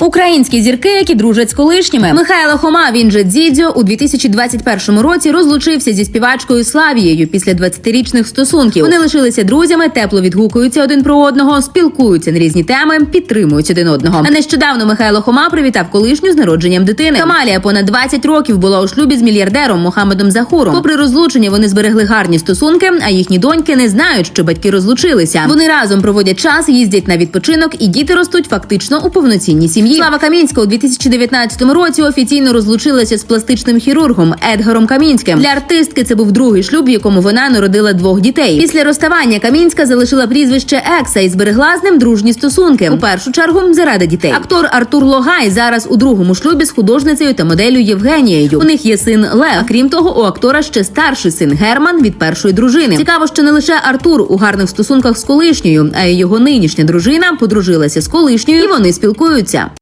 Українські зірки, які дружать з колишніми. Михайло Хома, він же Дзідзьо, у 2021 році розлучився зі співачкою Славією після 20-річних стосунків. Вони лишилися друзями, тепло відгукуються один про одного, спілкуються на різні теми, підтримують один одного. А нещодавно Михайло Хома привітав колишню з народженням дитини. Камалія понад 20 років була у шлюбі з мільярдером Мохамедом Захуром. Попри розлучення, вони зберегли гарні стосунки, а їхні доньки не знають, що батьки розлучилися. Вони разом проводять час, їздять на відпочинок, і діти ростуть фактично у повноцінній сім'ї. Слава Камінська у 2019 році офіційно розлучилася з пластичним хірургом Едгаром Камінським. Для артистки це був другий шлюб, в якому вона народила двох дітей. Після розставання Камінська залишила прізвище Екса і зберегла з ним дружні стосунки. У першу чергу заради дітей. Актор Артур Логай зараз у другому шлюбі з художницею та моделлю Євгенією. У них є син Лев. Крім того, у актора ще старший син Герман від першої дружини. Цікаво, що не лише Артур у гарних стосунках з колишньою, а й його нинішня дружина подружилася з колишньою, і вони спілкуються.